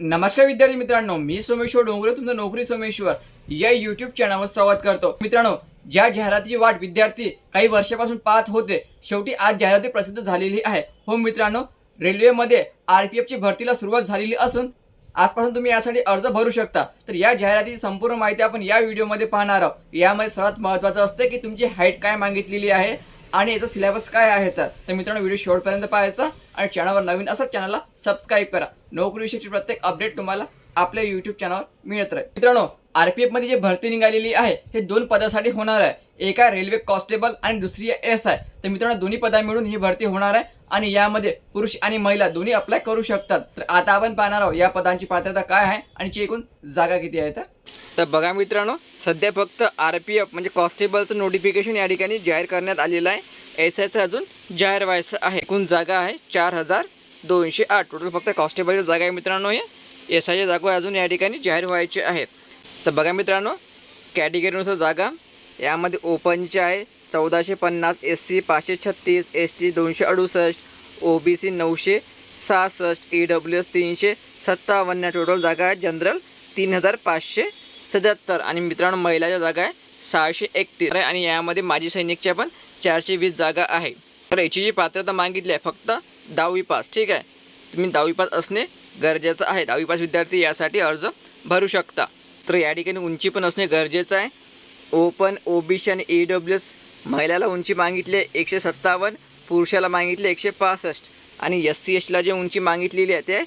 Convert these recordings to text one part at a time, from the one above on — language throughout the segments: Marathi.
नमस्कार विद्यार्थी मित्रांनो मी सोमेश्वर डोंगरे तुमचं नोकरी सोमेश्वर. या युट्यूब चॅनलवर स्वागत करतो. मित्रांनो ज्या जाहिरातीची वाट विद्यार्थी काही वर्षापासून पाहत होते शेवटी आज जाहिराती प्रसिद्ध झालेली आहे. हो मित्रांनो रेल्वेमध्ये आर पी एफची भरतीला सुरुवात झालेली असून आजपासून तुम्ही यासाठी अर्ज भरू शकता. तर या जाहिरातीची संपूर्ण माहिती आपण या व्हिडिओमध्ये पाहणार आहोत. यामध्ये सर्वात महत्त्वाचं असतं की तुमची हाईट काय मागितलेली आहे आणि याचा सिलेबस काय आहे तर? मित्रांनो व्हिडिओ शेवटपर्यंत पाहायचा आणि चॅनलवर नवीन असं चॅनलला सबस्क्राईब करा. नोकरी नोकरीविषयीची प्रत्येक अपडेट तुम्हाला आपल्या युट्यूब चॅनलवर मिळत राहील. मित्रांनो आर पी एफमध्ये जी भरती निघालेली आहे हे दोन पदासाठी होणार आहे. एका रेल्वे कॉन्स्टेबल आणि दुसरी एस आय. तर मित्रांनो दोन्ही पदा मिळून ही भरती होणार आहे आणि यामध्ये पुरुष आणि महिला दोन्ही अप्लाय करू शकतात. तर आता आपण पाहणार आहोत या पदांची पात्रता काय आहे आणि एकूण जागा किती आहे तर? तर बघा मित्रांनो सध्या फक्त आर पी एफ म्हणजे कॉन्स्टेबलचं नोटिफिकेशन या ठिकाणी जाहीर करण्यात आलेलं आहे. एस आयचं अजून जाहीर व्हायचं आहे. एकूण जागा आहे चार हजार दोनशे आठ. टोटल फक्त कॉन्स्टेबलच्या जागा आहे मित्रांनो हे. एस आयच्या जागा अजून या ठिकाणी जाहीर व्हायचे आहेत. तर बघा मित्रांनो कॅटेगरीनुसार जागा यामध्ये ओपनची आहे चौदाशे पन्नास एस सी पाचशे छत्तीस एस टी दोनशे अडुसष्ट ओ बी सी नऊशे सहासष्ट ई डब्ल्यू एस तीनशे सत्तावन्न टोटल जागा आहे जनरल तीन हजार पाचशे सत्याहत्तर आणि मित्रांनो महिलाच्या जागा आहे सहाशे एकतीस. आणि यामध्ये माजी सैनिकच्या पण चारशे वीस जागा आहे. तर याची जी पात्रता मागितली आहे फक्त दहावी पास ठीक आहे? तुम्ही दहावी पास असणे गरजेचं आहे. दहावी पास विद्यार्थी यासाठी अर्ज भरू शकता. तर या ठिकाणी उंची पण असणे गरजेचं आहे. ओपन ओबीसी आणि ई डब्ल्यू एस महिलाला उंची मागितली आहे एकशे सत्तावन्न पुरुषाला मागितले एकशे पासष्ट. आणि एस सी एसला जे उंची मागितलेली आहे ते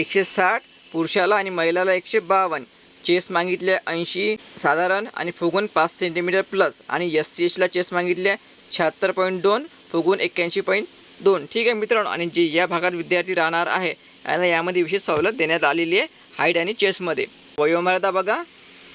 एकशे साठ पुरुषाला आणि महिलाला एकशे बावन्न. चेस मागितले ऐंशी साधारण आणि फुगून पाच सेंटीमीटर प्लस आणि एस सी एसला चेस मागितले शहात्तर पॉईंट दोन फुगून एक्क्याऐंशी पॉईंट दोन. ठीक आहे मित्रांनो आणि जे या भागात विद्यार्थी राहणार आहे यांना यामध्ये विशेष सवलत देण्यात आलेली आहे हाईट आणि चेसमध्ये वयोमर्यादा बघा.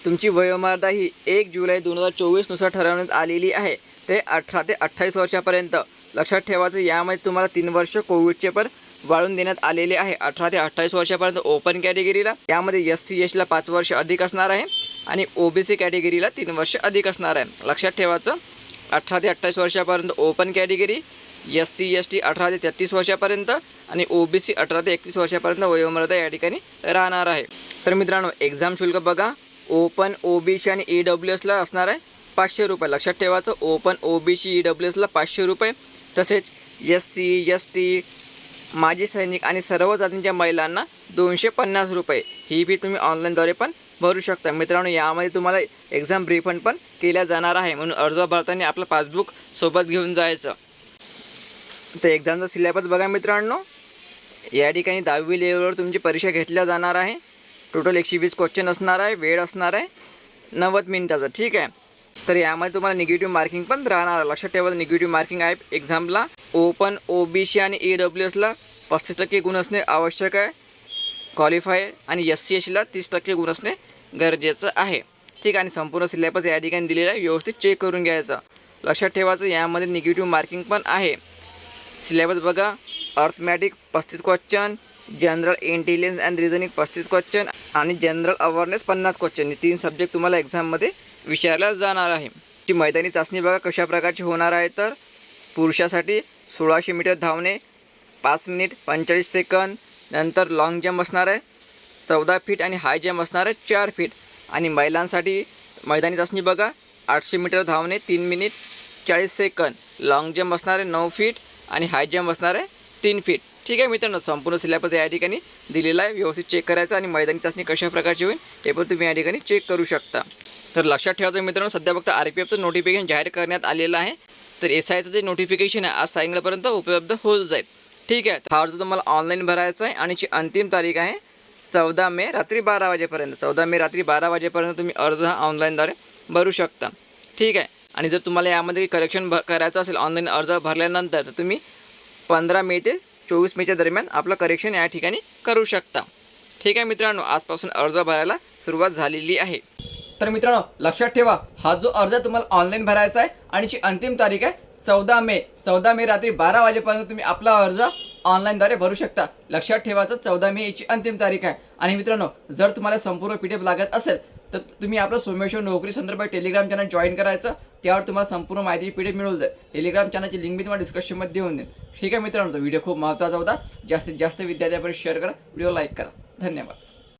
तुमची वयोमर्यादा ही एक जुलै दोन हजार चोवीसनुसार ठरवण्यात आलेली आहे. ते अठरा ते अठ्ठावीस वर्षापर्यंत. लक्षात ठेवायचं यामध्ये तुम्हाला तीन वर्ष कोविडचे पण वाढून देण्यात आलेले आहे. अठरा ते अठ्ठावीस वर्षापर्यंत ओपन कॅटेगरीला यामध्ये एस सी एसला पाच वर्ष अधिक असणार आहे. आणि ओ बी सी कॅटेगरीला तीन वर्ष अधिक असणार आहे. लक्षात ठेवायचं. अठरा ते अठ्ठावीस वर्षापर्यंत open category S C S T अठरा ते तेहतीस वर्षापर्यंत आणि ओ बी सी अठरा ते एकतीस वर्षापर्यंत वयोमर्यादा या ठिकाणी राहणार आहे. तर मित्रांनो एक्झाम शुल्क बघा. ओपन ओ बी सी आणि ई डब्ल्यू एसला असणार आहे पाचशे रुपये. लक्षात ठेवायचं open O B C E W एसला पाचशे रुपये. तसेच एस सी एस टी माजी सैनिक आणि सर्व जातींच्या महिलांना दोनशे पन्नास रुपये. ही फी तुम्ही ऑनलाईनद्वारे पण भरू शकता. मित्रांनो यामध्ये तुम्हाला एक्झाम रिफंड पण केल्या जाणार आहे. म्हणून अर्ज भरताना आपलं पासबुक सोबत घेऊन जायचं. तर एक्झामचा सिलेबस बघा मित्रांनो. या ठिकाणी दहावी लेवलवर तुमची परीक्षा घेतल्या जाणार आहे. टोटल एकशे वीस क्वेश्चन असणार आहे वेळ असणार आहे नव्वद मिनिटाचा ठीक आहे? तर यामध्ये तुम्हाला निगेटिव्ह मार्किंग पण राहणार आहे. लक्षात ठेवा निगेटिव्ह मार्किंग आहे एक्झामला ओपन ओ बी सी आणि ए डब्ल्यू एसला पस्तीस टक्के गुण असणे आवश्यक आहे. क्वालिफाय आणि एस सी एसला तीस टक्के गुण असणे गरजेचं आहे. ठीक आहे आणि संपूर्ण सिलेबस या ठिकाणी दिलेला आहे. व्यवस्थित चेक करून घ्यायचं. लक्षात ठेवायचं यामध्ये निगेटिव्ह मार्किंग पण आहे. सिलेबस बघा. अर्थमॅटिक पस्तीस question general intelligence and reasoning पस्तीस क्वेश्चन आणि जनरल अवेअरनेस पन्नास क्वेश्चन हे तीन सब्जेक्ट तुम्हाला एक्झाममध्ये विचारला जाणार आहे. ती मैदानी चाचणी बघा कशा प्रकारची होणार आहे तर. पुरुषासाठी सोळाशे मीटर धावणे पाच मिनिट पंचेचाळीस सेकंद नंतर लाँग जम्प असणार आहे चौदा फीट आणि हाय जम्प असणार आहे चार फीट आणि महिलांसाठी मैदानी चाचणी बघा आठशे मीटर धावणे तीन मिनिट चाळीस सेकंद लाँग जम्प असणार आहे नऊ फीट आणि हाय जम्प असणार आहे तीन फीट ठीक आहे मित्रांनो संपूर्ण सिलेबस या ठिकाणी दिलेला आहे. व्यवस्थित चेक करायचं आणि मैदानी चाचणी कशा प्रकारची होईल ते पण तुम्ही या ठिकाणी चेक करू शकता. तर लक्षात ठेवायचं मित्रांनो सध्या फक्त आर पी एफचं नोटिफिकेशन जाहीर करण्यात आलेलं आहे तर एस आयचं जे नोटिफिकेशन आहे आज सायंकाळपर्यंत उपलब्ध होत जाईल. ठीक आहे हा अर्ज तुम्हाला ऑनलाईन भरायचा आहे आणि जी अंतिम तारीख आहे चौदा मे रात्री बारा वाजेपर्यंत. चौदा मे रात्री बारा वाजेपर्यंत तुम्ही अर्ज हा ऑनलाईनद्वारे भरू शकता. ठीक आहे आणि जर तुम्हाला यामध्ये करेक्शन भ करायचं असेल ऑनलाईन अर्ज भरल्यानंतर तर तुम्ही पंधरा मे ते चोवीस मेच्या दरम्यान आपलं करेक्शन या ठिकाणी करू शकता. ठीक आहे मित्रांनो आजपासून अर्ज भरायला सुरुवात झालेली आहे. तर मित्रांनो लक्षात ठेवा हा जो अर्ज तुम्हाला ऑनलाईन भरायचा आहे आणि जी अंतिम तारीख आहे चौदा मे. चौदा मे रात्री बारा वाजेपर्यंत तुम्ही आपला अर्ज ऑनलाईनद्वारे भरू शकता. लक्षात ठेवायचं चौदा मे याची अंतिम तारीख आहे. आणि मित्रांनो जर तुम्हाला संपूर्ण पी डी एफ लागत असेल तर तुम्ही आपलं सोमेश्वर नोकरी संदर्भात टेलिग्राम चॅनल जॉईन करायचं. त्यावर तुम्हाला संपूर्ण माहिती पी डी मिळून जाईल. टेलिग्राम चॅनलची लिंक मी तुम्हाला डिस्क्रिप्शनमध्ये देऊन देईन. ठीक आहे मित्रांनो तो व्हिडिओ खूप महत्त्वाचा होता. जास्तीत जास्त विद्यार्थ्यापर्यंत शेअर करा. व्हिडिओ लाईक करा. धन्यवाद.